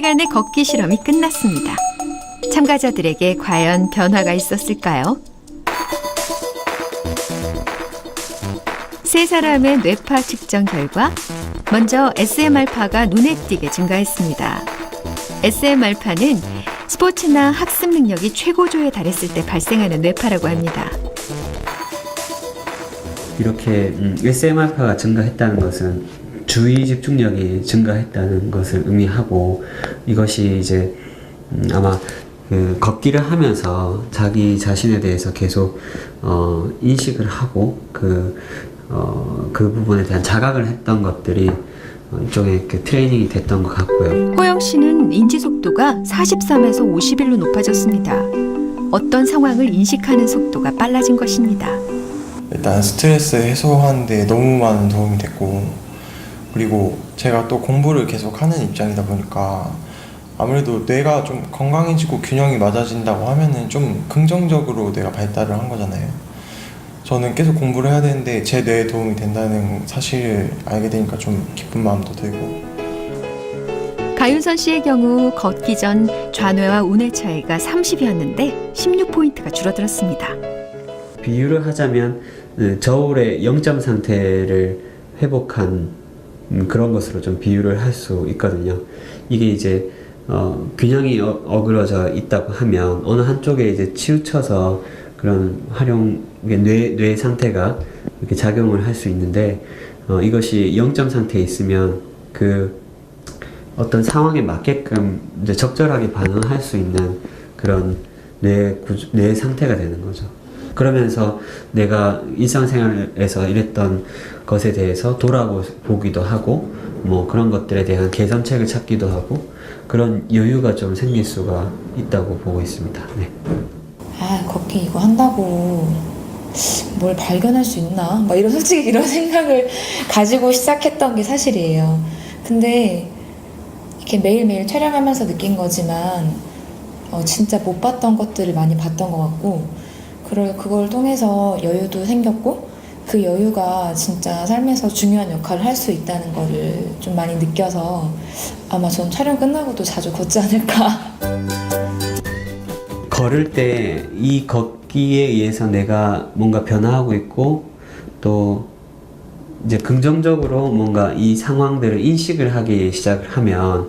한 달간의 걷기 실험이 끝났습니다. 참가자들에게 과연 변화가 있었을까요? 세 사람의 뇌파 측정 결과 먼저 SM알파가 눈에 띄게 증가했습니다. SM알파는 스포츠나 학습 능력이 최고조에 달했을 때 발생하는 뇌파라고 합니다. 이렇게 음, SM알파가 증가했다는 것은 주의 집중력이 증가했다는 것을 의미하고 이것이 이제 음, 아마 그 걷기를 하면서 자기 자신에 대해서 계속 어, 인식을 하고 그, 어, 그 부분에 대한 자각을 했던 것들이 어, 이쪽에 이렇게 트레이닝이 됐던 것 같고요. 호영 씨는 인지 속도가 43에서 51로 높아졌습니다. 어떤 상황을 인식하는 속도가 빨라진 것입니다. 일단 스트레스 해소하는데 너무 많은 도움이 됐고 그리고 제가 또 공부를 계속 하는 입장이다 보니까 아무래도 뇌가 좀 건강해지고 균형이 맞아진다고 하면은 좀 긍정적으로 내가 발달을 한 거잖아요. 저는 계속 공부를 해야 되는데 제 뇌에 도움이 된다는 사실을 알게 되니까 좀 기쁜 마음도 들고 가윤선 씨의 경우 걷기 전 좌뇌와 우뇌 차이가 30이었는데 16포인트가 줄어들었습니다. 비유를 하자면 음, 저울의 0점 상태를 회복한 음, 그런 것으로 좀 비유를 할 수 있거든요. 이게 이제 어, 균형이 어, 어그러져 있다고 하면 어느 한쪽에 이제 치우쳐서 그런 활용 뇌, 뇌 상태가 이렇게 작용을 할 수 있는데 어, 이것이 0점 상태에 있으면 그 어떤 상황에 맞게끔 적절하게 반응할 수 있는 그런 뇌, 구조, 뇌 상태가 되는 거죠. 그러면서 내가 일상생활에서 이랬던 것에 대해서 돌아보기도 하고 뭐 그런 것들에 대한 개선책을 찾기도 하고 그런 여유가 좀 생길 수가 있다고 보고 있습니다. 네. 아, 걷기 이거 한다고 뭘 발견할 수 있나? 막 이런 솔직히 이런 생각을 가지고 시작했던 게 사실이에요. 근데 이렇게 매일매일 촬영하면서 느낀 거지만 어, 진짜 못 봤던 것들을 많이 봤던 것 같고 그걸 그걸 통해서 여유도 생겼고 그 여유가 진짜 삶에서 중요한 역할을 할 수 있다는 거를 좀 많이 느껴서 아마 전 촬영 끝나고도 자주 걷지 않을까. 걸을 때 이 걷기에 의해서 내가 뭔가 변화하고 있고 또 이제 긍정적으로 뭔가 이 상황들을 인식을 하기 시작을 하면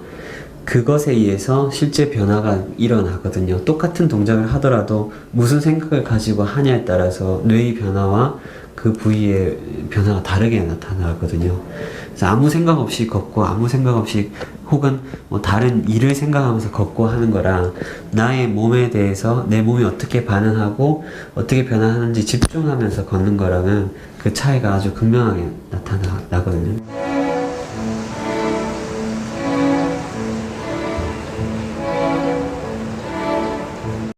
그것에 의해서 실제 변화가 일어나거든요. 똑같은 동작을 하더라도 무슨 생각을 가지고 하냐에 따라서 뇌의 변화와 그 부위의 변화가 다르게 나타나거든요. 그래서 아무 생각 없이 걷고 아무 생각 없이 혹은 뭐 다른 일을 생각하면서 걷고 하는 거랑 나의 몸에 대해서 내 몸이 어떻게 반응하고 어떻게 변화하는지 집중하면서 걷는 거랑은 그 차이가 아주 극명하게 나타나거든요.